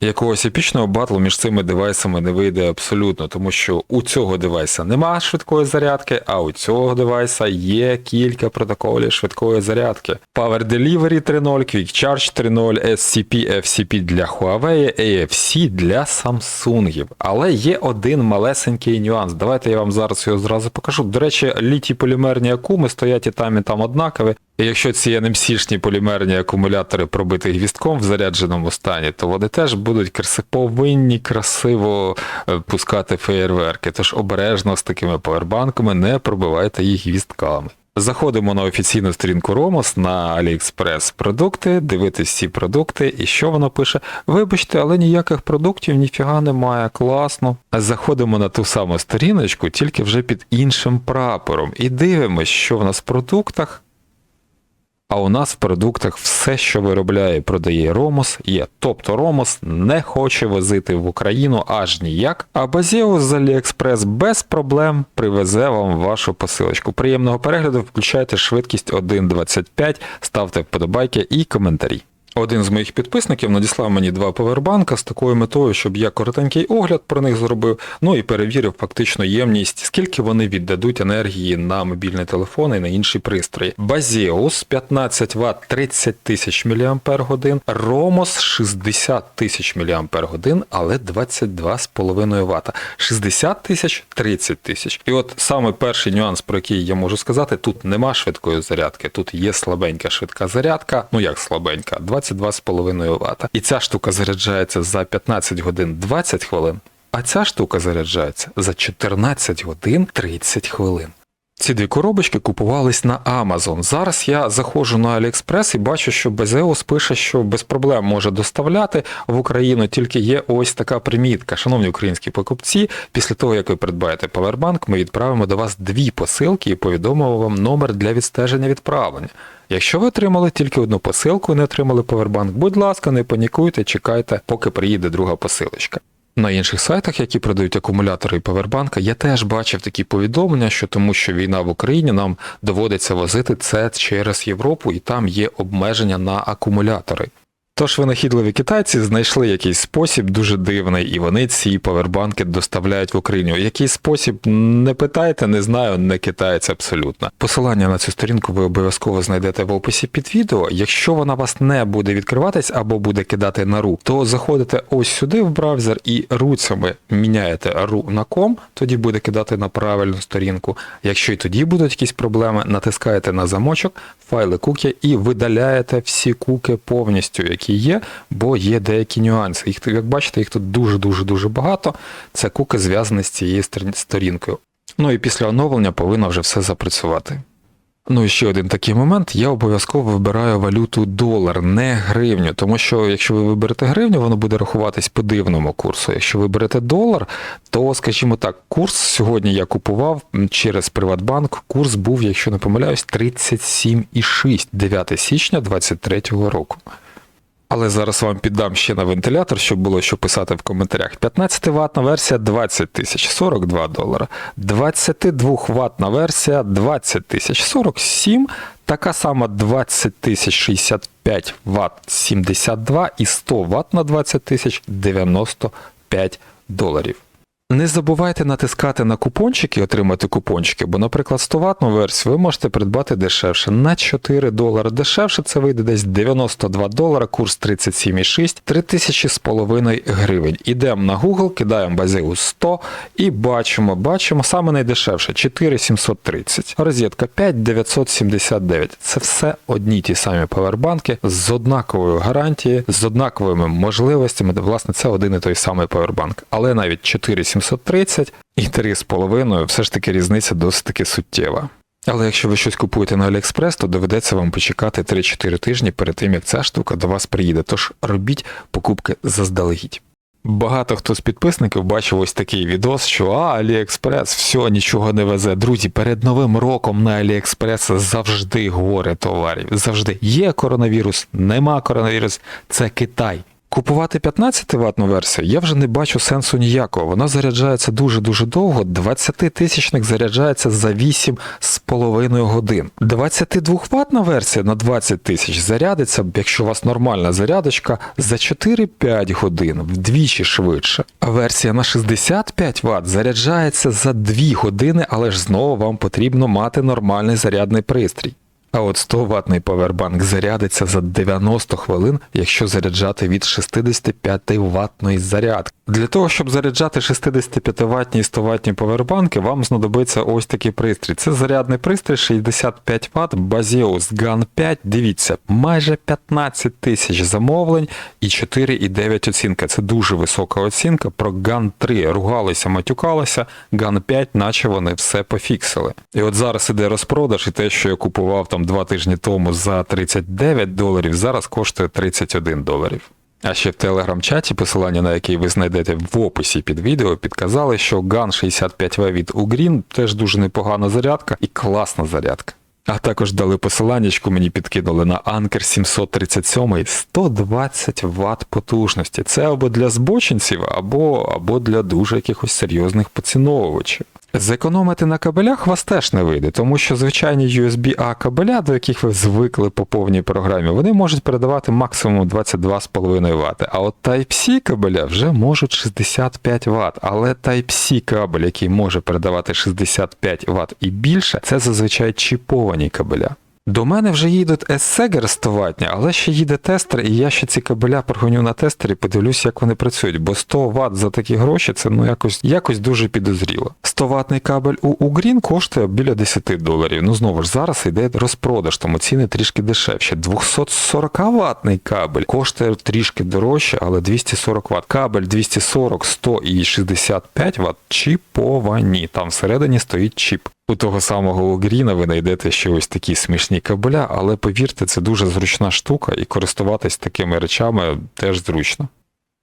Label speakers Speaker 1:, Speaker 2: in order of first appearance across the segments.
Speaker 1: Якогось епічного батлу між цими девайсами не вийде абсолютно, тому що у цього девайса нема швидкої зарядки, а у цього девайса є кілька протоколів швидкої зарядки. Power Delivery 3.0, Quick Charge 3.0, SCP, FCP для Huawei, AFC для Samsung. Але є один малесенький нюанс. Давайте я вам зараз його зразу покажу. До речі, літій полімерні акуми стоять і там, і там однакові. І якщо ці NMC-шні полімерні акумулятори пробити гвістком в зарядженому стані, то вони теж будуть крас... повинні красиво е, пускати феєрверки. Тож обережно з такими павербанками не пробивайте їх гвістками. Заходимо на офіційну сторінку Romos на AliExpress продукти, дивитись ці продукти, і що воно пише? Вибачте, але ніяких продуктів ніфіга немає, класно. Заходимо на ту саму сторіночку, тільки вже під іншим прапором, і дивимось, що в нас в продуктах. А у нас в продуктах все, що виробляє продає Ромос, є. Тобто Ромос не хоче возити в Україну аж ніяк, а Базіус з AliExpress без проблем привезе вам вашу посилочку. Приємного перегляду, включайте швидкість 1.25, ставте вподобайки і коментарі. Один з моїх підписників надіслав мені два повербанка з такою метою, щоб я коротенький огляд про них зробив, ну і перевірив фактично ємність, скільки вони віддадуть енергії на мобільний телефон і на інші пристрої. Базіус 15 Вт 30 тисяч мАч, Ромос 60 тисяч мАч, але 22,5 Вт. 60 тисяч 30 тисяч. І от саме перший нюанс, про який я можу сказати, тут нема швидкої зарядки, тут є слабенька швидка зарядка, ну як слабенька, 22,5 Вт. І ця штука заряджається за 15 годин 20 хвилин, а ця штука заряджається за 14 годин 30 хвилин. Ці дві коробочки купувались на Amazon. Зараз я заходжу на AliExpress і бачу, що Безеус пише, що без проблем може доставляти в Україну, тільки є ось така примітка. Шановні українські покупці, після того, як ви придбаєте павербанк, ми відправимо до вас дві посилки і повідомимо вам номер для відстеження відправлення. Якщо ви отримали тільки одну посилку і не отримали павербанк, будь ласка, не панікуйте, чекайте, поки приїде друга посилочка. На інших сайтах, які продають акумулятори і павербанка, я теж бачив такі повідомлення, що тому що війна в Україні нам доводиться возити це через Європу, і там є обмеження на акумулятори. Тож винахідливі китайці знайшли якийсь спосіб дуже дивний, і вони ці павербанки доставляють в Україну. Який спосіб не питайте, не знаю, не китаєць абсолютно. Посилання на цю сторінку ви обов'язково знайдете в описі під відео. Якщо вона вас не буде відкриватись або буде кидати на ру, то заходите ось сюди в браузер і руцями міняєте ру на ком, тоді буде кидати на правильну сторінку. Якщо і тоді будуть якісь проблеми, натискаєте на замочок, файли куки і видаляєте всі куки повністю, які є, бо є деякі нюанси. Їх, як бачите, їх тут дуже-дуже-дуже багато. Це куки зв'язані з цією сторінкою. Ну і після оновлення повинно вже все запрацювати. Ну і ще один такий момент, я обов'язково вибираю валюту долар, не гривню, тому що якщо ви виберете гривню, воно буде рахуватись по дивному курсу. Якщо ви берете долар, то, скажімо так, курс сьогодні я купував через Приватбанк, курс був, якщо не помиляюсь, 37,6 9 січня 2023 року. Але зараз вам піддам ще на вентилятор, щоб було що писати в коментарях. 15 ватна версія 20 тисяч 42 долара. 22 ватна версія 20 тисяч 47. Така сама 20 тисяч 65 ватт 72 і 100 ватт на 20 тисяч 95 доларів. Не забувайте натискати на купончики і отримати купончики, бо, наприклад, 100 ватну версію ви можете придбати дешевше на 4 долари. Дешевше це вийде десь 92 долара, курс 37,6, 3000 з половиною гривень. Ідемо на Google, кидаємо базеус 100 і бачимо, бачимо саме найдешевше 4730. Розетка 5979. Це все одні ті самі павербанки з однаковою гарантією, з однаковими можливостями. Власне, це один і той самий павербанк. Але навіть 4730 і 3,5 все ж таки різниця досить таки суттєва. Але якщо ви щось купуєте на AliExpress, то доведеться вам почекати 3-4 тижні перед тим, як ця штука до вас приїде. Тож робіть покупки заздалегідь. Багато хто з підписників бачив ось такий відос, що а, AliExpress, все, нічого не везе. Друзі, перед новим роком на AliExpress завжди горе товарів. Завжди є коронавірус, нема коронавірус, це Китай. Купувати 15 ватну версію я вже не бачу сенсу ніякого. Вона заряджається дуже-дуже довго. 20-тисячник заряджається за 8,5 годин. 22 ватна версія на 20 тисяч зарядиться, якщо у вас нормальна зарядочка, за 4-5 годин, вдвічі швидше. А версія на 65 Вт заряджається за 2 години, але ж знову вам потрібно мати нормальний зарядний пристрій. А от 100 ватний павербанк зарядиться за 90 хвилин, якщо заряджати від 65 ваттної зарядки. Для того, щоб заряджати 65 ватні і 100 ватні павербанки, вам знадобиться ось такий пристрій. Це зарядний пристрій 65 Вт Baseus GAN 5. Дивіться, майже 15 тисяч замовлень і 4,9 оцінка. Це дуже висока оцінка. Про GAN 3 ругалися, матюкалися, GAN 5, наче вони все пофіксили. І от зараз іде розпродаж, і те, що я купував там два тижні тому за 39 доларів, зараз коштує 31 доларів. А ще в телеграм-чаті, посилання на який ви знайдете в описі під відео, підказали, що GAN 65V від Ugreen теж дуже непогана зарядка і класна зарядка. А також дали посиланнячку, мені підкинули на Anker 737 120 Вт потужності. Це або для збочинців, або, або для дуже якихось серйозних поціновувачів. Зекономити на кабелях вас теж не вийде, тому що звичайні USB-A кабеля, до яких ви звикли по повній програмі, вони можуть передавати максимум 22,5 Вт. А от Type-C кабеля вже можуть 65 Вт. Але Type-C кабель, який може передавати 65 Вт і більше, це зазвичай чіповані кабеля. До мене вже їдуть Essegger 100 ватні, але ще їде тестер, і я ще ці кабеля прогоню на тестері, подивлюсь, як вони працюють, бо 100 Вт за такі гроші це ну якось якось дуже підозріло. 100 ватний кабель у Ugreen коштує біля 10 доларів. Ну знову ж зараз йде розпродаж, тому ціни трішки дешевші. 240 ватний кабель коштує трішки дорожче, але 240 Вт. Кабель 240, 100 і 65 Вт чіповані. Там всередині стоїть чіп. У того самого Угріна ви знайдете ще ось такі смішні кабеля, але повірте, це дуже зручна штука, і користуватись такими речами теж зручно.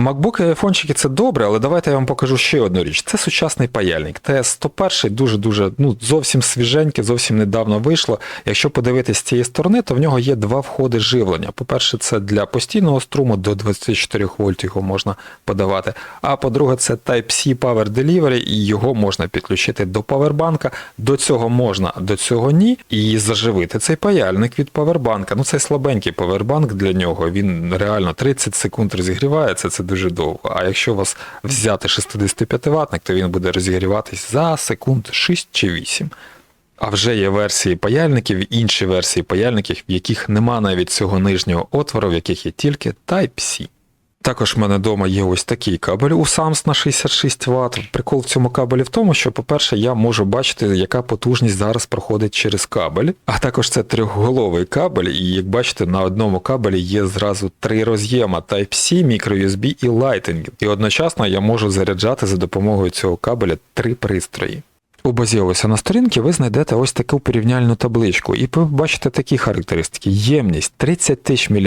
Speaker 1: MacBook і айфончики це добре, але давайте я вам покажу ще одну річ. Це сучасний паяльник. ТС-101 дуже-дуже ну, зовсім свіженький, зовсім недавно вийшло. Якщо подивитись з цієї сторони, то в нього є два входи живлення. По-перше, це для постійного струму до 24 вольт його можна подавати. А по-друге, це Type-C Power Delivery, і його можна підключити до павербанка. До цього можна, до цього ні. І заживити цей паяльник від павербанка. Ну, це слабенький павербанк для нього. Він реально 30 секунд розігрівається. Це дуже довго. А якщо у вас взяти 65 ватник, то він буде розігріватись за секунд 6 чи 8. А вже є версії паяльників, інші версії паяльників, в яких нема навіть цього нижнього отвору, в яких є тільки Type-C. Також в мене вдома є ось такий кабель у SAMS на 66 Вт. Прикол в цьому кабелі в тому, що, по-перше, я можу бачити, яка потужність зараз проходить через кабель. А також це трьохголовий кабель, і як бачите, на одному кабелі є зразу три роз'єма Type-C, microUSB і Lightning. І одночасно я можу заряджати за допомогою цього кабеля три пристрої. У Базіолуса на сторінці ви знайдете ось таку порівняльну табличку, і ви бачите такі характеристики. Ємність 30 тисяч мАч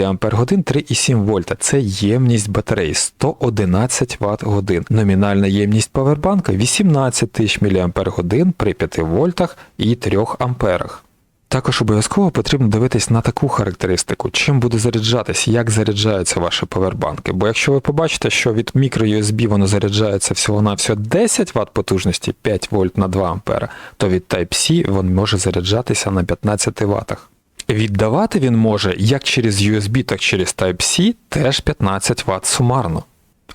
Speaker 1: 3,7 вольта. Це ємність батареї 111 Вт годин. Номінальна ємність павербанка 18 тисяч мАч при 5 вольтах і 3 амперах. Також обов'язково потрібно дивитись на таку характеристику, чим буде заряджатись, як заряджаються ваші павербанки. Бо якщо ви побачите, що від мікро-USB воно заряджається всього-навсього 10 Вт потужності 5 вольт на 2 ампера, то від Type-C він може заряджатися на 15 Вт. Віддавати він може як через USB, так і через Type-C теж 15 Вт сумарно.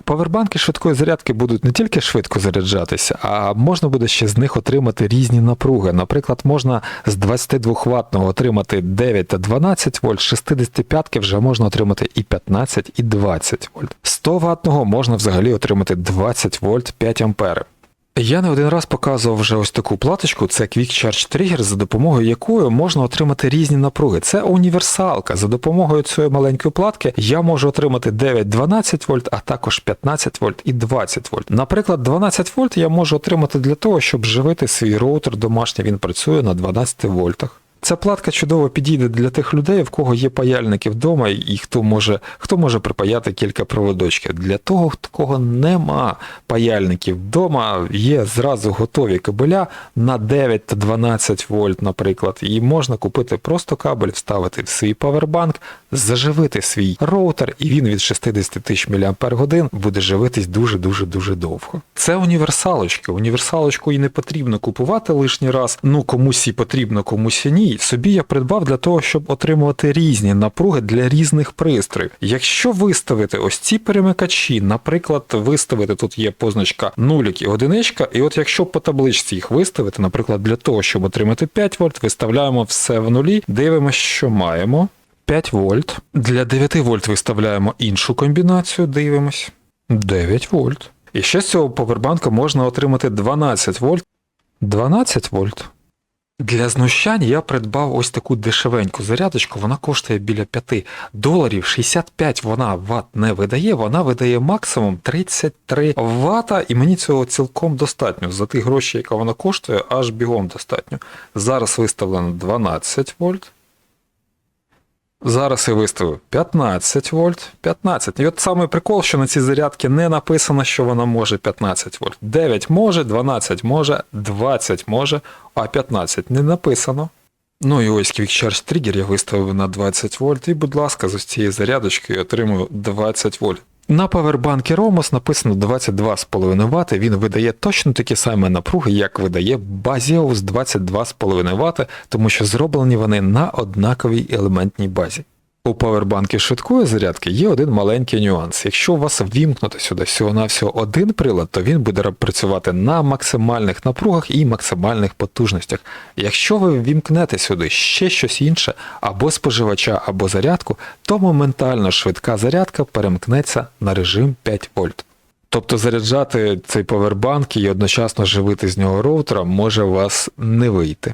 Speaker 1: Павербанки швидкої зарядки будуть не тільки швидко заряджатися, а можна буде ще з них отримати різні напруги. Наприклад, можна з 22 ватного отримати 9 та 12 вольт, з 65 вже можна отримати і 15, і 20 вольт. 100 ватного можна взагалі отримати 20 вольт 5 ампер. Я не один раз показував вже ось таку платочку, це Quick Charge Trigger, за допомогою якої можна отримати різні напруги. Це універсалка. За допомогою цієї маленької платки я можу отримати 9-12 вольт, а також 15 вольт і 20 вольт. Наприклад, 12 вольт я можу отримати для того, щоб живити свій роутер домашній, він працює на 12 вольтах. Ця платка чудово підійде для тих людей, в кого є паяльники вдома, і хто може, хто може припаяти кілька проводочків. Для того, кого нема паяльників вдома, є зразу готові кабеля на 9 та 12 вольт, наприклад, і можна купити просто кабель, вставити в свій павербанк, заживити свій роутер, і він від 60 тисяч мАч буде живитись дуже-дуже дуже довго. Це універсалочки. Універсалочку і не потрібно купувати лишній раз. Ну комусь і потрібно, комусь і ні. Собі я придбав для того, щоб отримувати різні напруги для різних пристроїв. Якщо виставити ось ці перемикачі, наприклад, виставити тут є позначка нулік і одиничка, і от якщо по табличці їх виставити, наприклад, для того, щоб отримати 5 вольт, виставляємо все в нулі, дивимося, що маємо. 5 вольт. Для 9 вольт виставляємо іншу комбінацію, дивимось. 9 вольт. І ще з цього повербанка можна отримати 12 вольт. 12 вольт. Для знущань я придбав ось таку дешевеньку зарядочку, вона коштує біля 5 доларів, 65 вона ват не видає, вона видає максимум 33 вата, і мені цього цілком достатньо. За ті гроші, яка вона коштує, аж бігом достатньо. Зараз виставлено 12 вольт. Зараз я виставив 15 вольт, 15. І от саме прикол, що на цій зарядці не написано, що вона може 15 вольт. 9 може, 12 може, 20 може, а 15 не написано. Ну і ось Quick Charge Trigger я виставив на 20 вольт, і, будь ласка, з ось цієї зарядочки я отримую 20 вольт. На павербанкі Romos написано 22,5 Вт, він видає точно такі самі напруги, як видає Baseus 22,5 Вт, тому що зроблені вони на однаковій елементній базі. У павербанки швидкої зарядки є один маленький нюанс. Якщо у вас ввімкнути сюди всього-навсього один прилад, то він буде працювати на максимальних напругах і максимальних потужностях. Якщо ви ввімкнете сюди ще щось інше, або споживача, або зарядку, то моментально швидка зарядка перемкнеться на режим 5 вольт. Тобто заряджати цей павербанк і одночасно живити з нього роутера може у вас не вийти.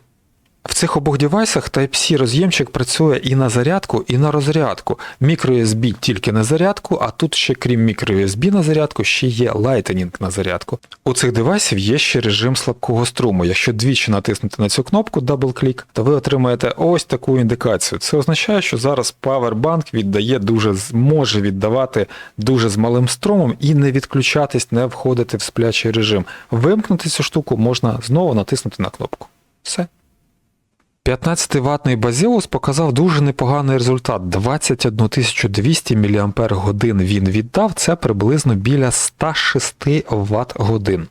Speaker 1: В цих обох девайсах Type-C роз'ємчик працює і на зарядку, і на розрядку. MicroUSB тільки на зарядку, а тут ще крім MicroUSB на зарядку, ще є Lightning на зарядку. У цих девайсів є ще режим слабкого струму. Якщо двічі натиснути на цю кнопку double-click, то ви отримаєте ось таку індикацію. Це означає, що зараз Powerbank віддає дуже може віддавати дуже з малим струмом і не відключатись, не входити в сплячий режим. Вимкнути цю штуку можна знову натиснути на кнопку. Все. 15-ваттний Базіус показав дуже непоганий результат. 21 200 мАч він віддав, це приблизно біля 106 Вт годин.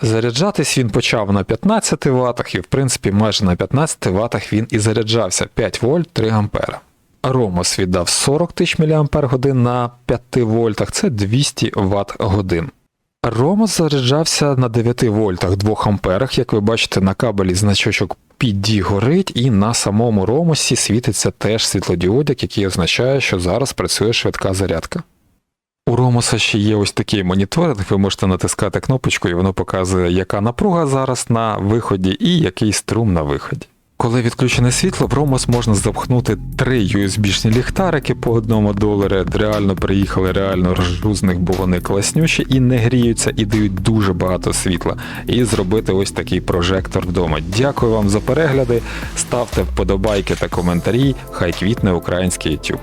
Speaker 1: Заряджатись він почав на 15 Вт, і в принципі майже на 15 Вт він і заряджався 5 вольт 3 ампера. Ромос віддав 40 тисяч мАч на 5 вольтах, це 200 Вт годин. Ромос заряджався на 9 вольтах 2 амперах, як ви бачите, на кабелі значочок PD горить, і на самому ромосі світиться теж світлодіодик, який означає, що зараз працює швидка зарядка. У Ромоса ще є ось такий моніторинг, ви можете натискати кнопочку, і воно показує, яка напруга зараз на виході і який струм на виході. Коли відключене світло, в Ромос можна запхнути три USB-шні ліхтарики по одному доларі. Реально приїхали, реально ржу з них, бо вони класнючі і не гріються, і дають дуже багато світла. І зробити ось такий прожектор вдома. Дякую вам за перегляди. Ставте вподобайки та коментарі. Хай квітне український YouTube.